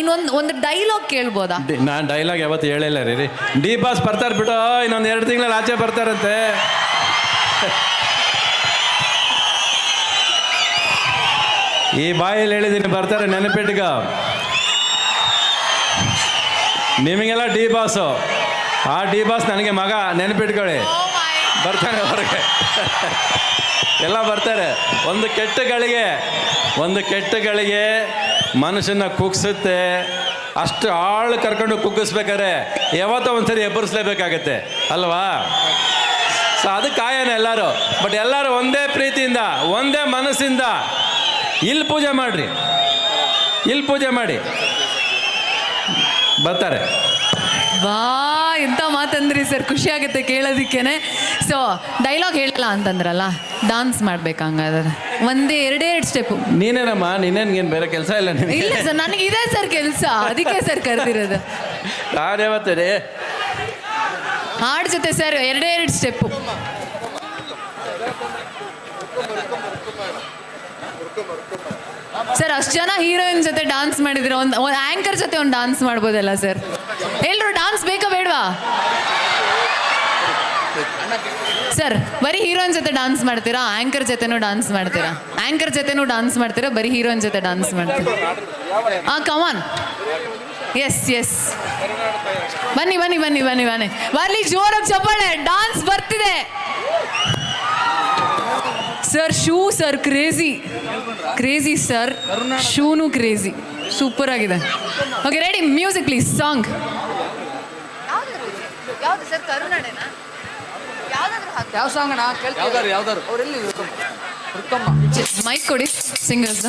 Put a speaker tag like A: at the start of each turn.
A: ಇನ್ನೊಂದು ಒಂದು ಡೈಲಾಗ್ ಕೇಳ್ಬೋದಾ?
B: ನಾನು ಡೈಲಾಗ್ ಯಾವತ್ತು ಹೇಳಿಲ್ಲ ರೀ ರೀ. ಡಿ ಬಾಸ್ ಬರ್ತಾರೆ ಬಿಡು ಇನ್ನೊಂದು ಎರಡು ತಿಂಗಳಲ್ಲಿ ಆಚೆ ಬರ್ತಾರಂತೆ. ಈ ಬಾಯಲ್ಲಿ ಹೇಳಿದ್ದೀನಿ ಬರ್ತಾರೆ ನೆನಪಿಟ್ಗ ನಿಮಗೆಲ್ಲ ಡಿ ಬಾಸು ಆ ಡಿ ಬಾಸ್ ನನಗೆ ಮಗ ನೆನಪಿಟ್ಕೊಳ್ಳಿ. ಬರ್ತಾನೆ ಹೊರಗೆ. ಎಲ್ಲ ಬರ್ತಾರೆ. ಒಂದು ಕೆಟ್ಟಗಳಿಗೆ ಒಂದು ಕೆಟ್ಟ ಗಳಿಗೆ ಮನುಷ್ಯನ ಕುಗ್ಸುತ್ತೆ. ಅಷ್ಟು ಆಳು ಕರ್ಕೊಂಡು ಕುಗ್ಗಿಸ್ಬೇಕಾದ್ರೆ ಯಾವತ್ತೋ ಒಂದ್ಸರಿ ಎಬ್ಬರಿಸ್ಲೇಬೇಕಾಗತ್ತೆ. ಅಲ್ವಾ? ಸೊ ಅದಕ್ಕೆ ಕಾಯನ ಎಲ್ಲರೂ. ಬಟ್ ಎಲ್ಲರೂ ಒಂದೇ ಪ್ರೀತಿಯಿಂದ, ಒಂದೇ ಮನಸ್ಸಿಂದ ಇಲ್ಲಿ ಪೂಜೆ ಮಾಡ್ರಿ. ಇಲ್ಲಿ ಪೂಜೆ ಮಾಡಿ. ಬರ್ತಾರೆ.
A: ವಾ ಎಂತ ಮಾತಂದ್ರಿ ಸರ್? ಖುಷಿ ಆಗುತ್ತೆ ಕೇಳೋದಕ್ಕೇನೆ. ಸೊ ಡೈಲಾಗ್ ಹೇಳಲ್ಲ ಅಂತಂದ್ರಲ್ಲ ಡಾನ್ಸ್ ಮಾಡ್ಬೇಕು ಹಂಗಾದ್ರೆ ಒಂದೇ ಎರಡೇ ಎರಡು ಸ್ಟೆಪ್
B: ನೀನೇನಮ್ಮ ನೀನೇನ್ಗೇನು ಬೇರೆ ಕೆಲಸ ಇಲ್ಲ ನಿನಗೆ?
A: ಇಲ್ಲ ಸರ್ ನನಗೆ ಇದೆ ಸರ್ ಕೆಲಸ. ಅದಕ್ಕೆ ಸರ್ ಕರೆದಿರೋದು.
B: ನಾನು ಯಾವತ್ತೇ
A: ಹಾಡ್ ಜೊತೆ ಸರ್ ಎರಡೇ ಎರಡು ಸ್ಟೆಪ್ಪು ಸರ್, ಅಷ್ಟು ಜನ ಹೀರೋಯಿನ್ ಜೊತೆ ಡಾನ್ಸ್ ಮಾಡಿದ್ರೆ ಒಂದು ಆಂಕರ್ ಜೊತೆ ಒಂದು ಡಾನ್ಸ್ ಮಾಡ್ಬೋದಲ್ಲ, ಸರ್? ಎಲ್ರು ಡಾನ್ಸ್ ಬೇಕಾ ಬೇಡವಾ? ಸರ್, ಬರೀ ಹೀರೋಯಿನ್ ಜೊತೆ ಡಾನ್ಸ್ ಮಾಡ್ತೀರಾ? ಆಂಕರ್ ಜೊತೆನೂ ಡಾನ್ಸ್ ಮಾಡ್ತೀರಾ? ಆಂಕರ್ ಜೊತೆನೂ ಡಾನ್ಸ್ ಮಾಡ್ತೀರಾ? ಬರೀ ಹೀರೋಯಿನ್ ಜೊತೆ ಡಾನ್ಸ್ ಮಾಡ್ತೀರಾ? ಹಾಂ ಕಮಾನ್ ಎಸ್ ಎಸ್ ಬನ್ನಿ ಬನ್ನಿ ಬನ್ನಿ ಬನ್ನಿ ಬನ್ನಿ. ಬರ್ಲಿ ಜೋರಾಗಿ ಚಪ್ಪಾಳೆ. ಡಾನ್ಸ್ ಬರ್ತಿದೆ. Sir shoe sir crazy crazy sir ಶೂನು crazy super ಆಗಿದೆ. Okay ready music please song ಯಾವುದು ಸರ್ ಕರುನಾಡೆನಾ?
C: ಯಾವ ಸಾಂಗ್
A: ಮೈಕ್ ಕೊಡಿ ಸಿಂಗರ್ಸ್